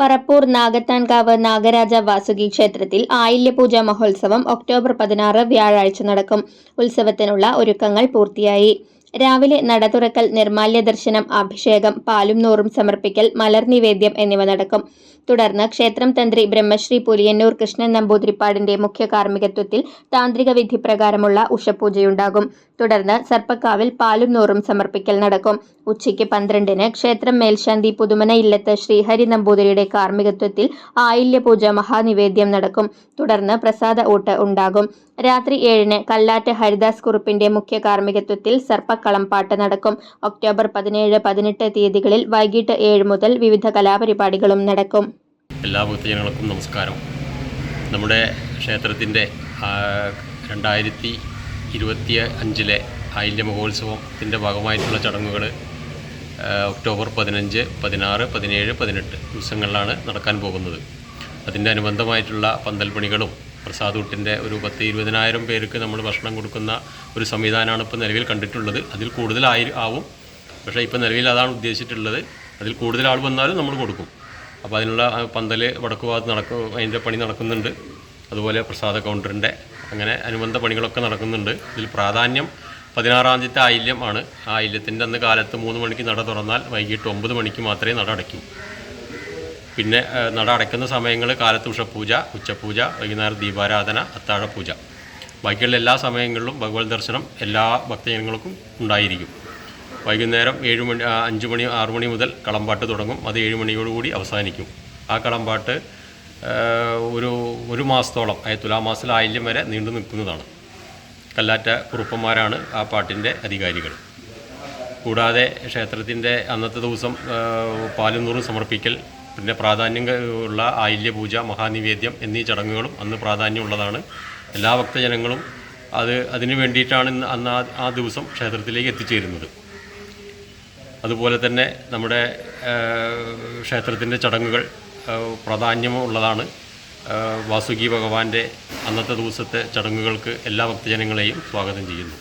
പറപ്പൂർ നാഗത്താൻകാവ് നാഗരാജ വാസുകി ക്ഷേത്രത്തിൽ ആയില്യപൂജ മഹോത്സവം ഒക്ടോബർ പതിനാറ് വ്യാഴാഴ്ച നടക്കും. ഉത്സവത്തിനുള്ള ഒരുക്കങ്ങൾ പൂർത്തിയായി. രാവിലെ നട തുറക്കൽ നിർമാല്യ ദർശനം അഭിഷേകം പാലും നോറും സമർപ്പിക്കൽ മലർ നിവേദ്യം എന്നിവ നടക്കും. തുടർന്ന് ക്ഷേത്രം തന്ത്രി ബ്രഹ്മശ്രീ പുലിയന്നൂർ കൃഷ്ണൻ നമ്പൂതിരിപ്പാടിന്റെ മുഖ്യ കാർമ്മികത്വത്തിൽ താന്ത്രിക വിധി പ്രകാരമുള്ള ഉഷപൂജയുണ്ടാകും. തുടർന്ന് സർപ്പക്കാവിൽ പാലും നോറും സമർപ്പിക്കൽ നടക്കും. ഉച്ചയ്ക്ക് പന്ത്രണ്ടിന് ക്ഷേത്രം മേൽശാന്തി പുതുമന ഇല്ലത്ത് ശ്രീഹരി നമ്പൂതിരിയുടെ കാർമ്മികത്വത്തിൽ ആയില്യപൂജ മഹാനിവേദ്യം നടക്കും. തുടർന്ന് പ്രസാദ ഊട്ട് ഉണ്ടാകും. രാത്രി ഏഴിന് കല്ലാറ്റ് ഹരിദാസ് കുറുപ്പിന്റെ മുഖ്യ കാർമ്മികത്വത്തിൽ സർപ്പക്കളം പാട്ട് നടക്കും. ഒക്ടോബർ പതിനേഴ് പതിനെട്ട് തീയതികളിൽ വൈകിട്ട് ഏഴ് മുതൽ വിവിധ കലാപരിപാടികളും നടക്കും. എല്ലാ ഭക്തജനങ്ങൾക്കും നമസ്കാരം. നമ്മുടെ ക്ഷേത്രത്തിന്റെ രണ്ടായിരത്തി ഇരുപത്തി അഞ്ചിലെ ആയില്യ മഹോത്സവത്തിന്റെ ഭാഗമായിട്ടുള്ള ചടങ്ങുകൾ ഒക്ടോബർ പതിനഞ്ച് പതിനാറ് പതിനേഴ് പതിനെട്ട് ദിവസങ്ങളിലാണ് നടക്കാൻ പോകുന്നത്. അതിന്റെ അനുബന്ധമായിട്ടുള്ള പന്തൽപ്പണികളും പ്രസാദൂട്ടിന്റെ ഒരു പത്ത് ഇരുപതിനായിരം പേർക്ക് നമ്മൾ ഭക്ഷണം കൊടുക്കുന്ന ഒരു സംവിധാനമാണ് ഇപ്പോൾ നിലവിൽ കണ്ടിട്ടുള്ളത്. അതിൽ കൂടുതലായി ആവും. പക്ഷേ ഇപ്പോൾ നിലവിൽ അതാണ് ഉദ്ദേശിച്ചിട്ടുള്ളത്. അതിൽ കൂടുതൽ ആൾ വന്നാലും നമ്മൾ കൊടുക്കും. അപ്പോൾ അതിനുള്ള പന്തൽ വടക്കു ഭാഗത്ത് നടക്കും അതിന്റെ പണി നടക്കുന്നുണ്ട്. അതുപോലെ പ്രസാദ കൗണ്ടറിന്റെ അങ്ങനെ അനുബന്ധ പണികളൊക്കെ നടക്കുന്നുണ്ട്. ഇതിൽ പ്രാധാന്യം പതിനാറാം തീയതി ആയില്യം ആണ്. ആ ആയില്യത്തിന്റെ അന്ന് കാലത്ത് മൂന്ന് മണിക്ക് നട തുറന്നാൽ വൈകിട്ട് ഒമ്പത് മണിക്ക് മാത്രമേ നട അടയ്ക്കൂ. പിന്നെ നട അടയ്ക്കുന്ന സമയങ്ങൾ കാലത്ത് ഉഷപൂജ ഉച്ചപൂജ വൈകുന്നേരം ദീപാരാധന അത്താഴപൂജ. ബാക്കിയുള്ള എല്ലാ സമയങ്ങളിലും ഭഗവത് ദർശനം എല്ലാ ഭക്തജനങ്ങൾക്കും ഉണ്ടായിരിക്കും. വൈകുന്നേരം ഏഴ് മണി അഞ്ച് മണി ആറു മണി മുതൽ കളമ്പാട്ട് തുടങ്ങും. അത് ഏഴ് മണിയോടുകൂടി അവസാനിക്കും. ആ കളമ്പാട്ട് ഒരു ഒരു മാസത്തോളം അതായത് തുലാമാസത്തിൽ ആയില്യം വരെ നീണ്ടു നിൽക്കുന്നതാണ്. കല്ലാറ്റ കുറുപ്പന്മാരാണ് ആ പാട്ടിന്റെ അധികാരികൾ. കൂടാതെ ക്ഷേത്രത്തിന്റെ അന്നത്തെ ദിവസം പാലുന്നൂറ് നൂറും സമർപ്പിക്കൽ പിന്നെ പ്രാധാന്യം ഉള്ള ആയില്യപൂജ മഹാനിവേദ്യം എന്നീ ചടങ്ങുകളും അന്ന് പ്രാധാന്യമുള്ളതാണ്. എല്ലാ ഭക്തജനങ്ങളും അത് അതിനു വേണ്ടിയിട്ടാണ് അന്ന് ആ ദിവസം ക്ഷേത്രത്തിലേക്ക് എത്തിച്ചേരുന്നത്. അതുപോലെ തന്നെ നമ്മുടെ ക്ഷേത്രത്തിന്റെ ചടങ്ങുകൾ പ്രാധാന്യമുള്ളതാണ് വാസുകി ഭഗവാന്റെ അന്നത്തെ ദിവസത്തെ ചടങ്ങുകൾക്ക് എല്ലാ ഭക്തജനങ്ങളെയും സ്വാഗതം ചെയ്യുന്നു.